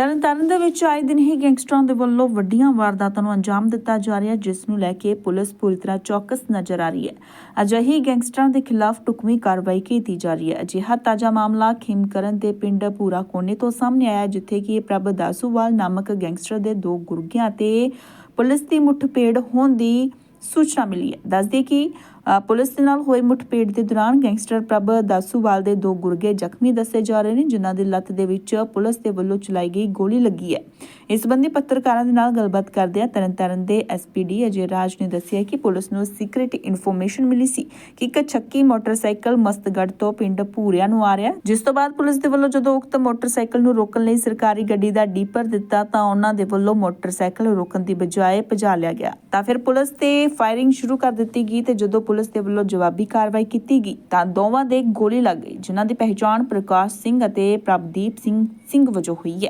ਤਰਨਤਾਰਨ ਦੇ ਵਿੱਚ ਆਏ ਦਿਨ ਹੀ ਗੈਂਗਸਟਰਾਂ ਦੇ ਵੱਲੋਂ ਵੱਡੀਆਂ ਵਾਰਦਾਤਾਂ ਨੂੰ ਅੰਜਾਮ ਦਿੱਤਾ ਜਾ ਰਿਹਾ ਜਿਸ ਨੂੰ ਲੈ ਕੇ ਪੁਲਿਸ ਪੂਰੀ ਤਰ੍ਹਾਂ ਚੌਕਸ ਨਜ਼ਰ ਆ ਰਹੀ ਹੈ। ਅਜਿਹੀ ਗੈਂਗਸਟਰਾਂ ਦੇ ਖਿਲਾਫ ਟੁਕਵੀਂ ਕਾਰਵਾਈ ਕੀਤੀ ਜਾ ਰਹੀ ਹੈ। ਅਜਿਹਾ ਤਾਜ਼ਾ ਮਾਮਲਾ ਖਿਮਕਰਨ ਦੇ ਪਿੰਡ ਪੂਰਾ ਕੋਨੇ ਤੋਂ ਸਾਹਮਣੇ ਆਇਆ ਜਿੱਥੇ ਕਿ ਪ੍ਰਭ ਦਾਸੂਵਾਲ ਨਾਮਕ ਗੈਂਗਸਟਰ ਦੇ ਦੋ ਗੁਰਗਿਆਂ ਤੇ ਪੁਲਿਸ ਦੀ ਮੁੱਠਭੇੜ ਹੋਣ ਦੀ ਸੂਚਨਾ ਮਿਲੀ ਹੈ। ਦੱਸਦੇ ਕਿ ਪੁਲਿਸ ਦੇ ਨਾਲ ਹੋਏ ਮੁੱਠਭੇੜ ਦੇ ਦੌਰਾਨ ਗੈਂਗਸਟਰ ਪ੍ਰਭ ਦਾਸੂਵਾਲ ਦੇ ਦੋ ਗੁਰਗੇ ਜ਼ਖਮੀ ਦੱਸੇ ਜਾ ਰਹੇ ਨੇ, ਜਿਨ੍ਹਾਂ ਦੀ ਲੱਤ ਦੇ ਵਿੱਚ ਪੁਲਿਸ ਦੇ ਵੱਲੋਂ ਚਲਾਈ ਗਈ ਗੋਲੀ ਲੱਗੀ ਹੈ। ਇਸ ਸੰਬੰਧੀ ਪੱਤਰਕਾਰਾਂ ਦੇ ਨਾਲ ਗੱਲਬਾਤ ਕਰਦਿਆਂ ਤਰਨਤਾਰਨ ਦੇ ਐਸਪੀਡੀ ਅਜੇ ਰਾਜ ਨੇ ਦੱਸਿਆ ਕਿ ਪੁਲਿਸ ਨੂੰ ਸੀਕ੍ਰੀਟ ਇਨਫੋਰਮੇਸ਼ਨ ਮਿਲੀ ਸੀ ਕਿ ਇੱਕ ਚੱਕੀ ਮੋਟਰਸਾਈਕਲ ਮਸਤਗੜ ਤੋਂ ਪਿੰਡ ਭੂਰਿਆ ਨੂੰ ਆ ਰਿਹਾ। ਜਿਸ ਤੋਂ ਬਾਅਦ ਪੁਲਿਸ ਦੇ ਵੱਲੋਂ ਜਦੋਂ ਉਕਤ ਮੋਟਰਸਾਈਕਲ ਨੂੰ ਰੋਕਣ ਲਈ ਸਰਕਾਰੀ ਗੱਡੀ ਦਾ ਡੀਪਰ ਦਿੱਤਾ, ਤਾਂ ਉਹਨਾਂ ਦੇ ਵੱਲੋਂ ਮੋਟਰਸਾਈਕਲ ਰੋਕਣ ਦੀ ਬਜਾਏ ਭਜਾ ਲਿਆ ਗਿਆ। ਤਾਂ ਫਿਰ ਪੁਲਿਸ ਤੇ ਫਾਇਰਿੰਗ ਸ਼ੁਰੂ ਕਰ ਦਿੱਤੀ ਗਈ ਤੇ ਜਦੋਂ ਪੁਲਿਸ ਪੁਲਿਸ ਦੇ ਵੱਲੋਂ ਜਵਾਬੀ ਕਾਰਵਾਈ ਕੀਤੀ ਗਈ, ਤਾਂ ਦੋਵਾਂ ਦੇ ਗੋਲੀ ਲੱਗ ਗਈ, ਜਿਨ੍ਹਾਂ ਦੀ ਪਹਿਚਾਣ ਪ੍ਰਕਾਸ਼ ਸਿੰਘ ਅਤੇ ਪ੍ਰਭਦੀਪ ਸਿੰਘ ਸਿੰਘ ਵਜੋਂ ਹੋਈ ਹੈ।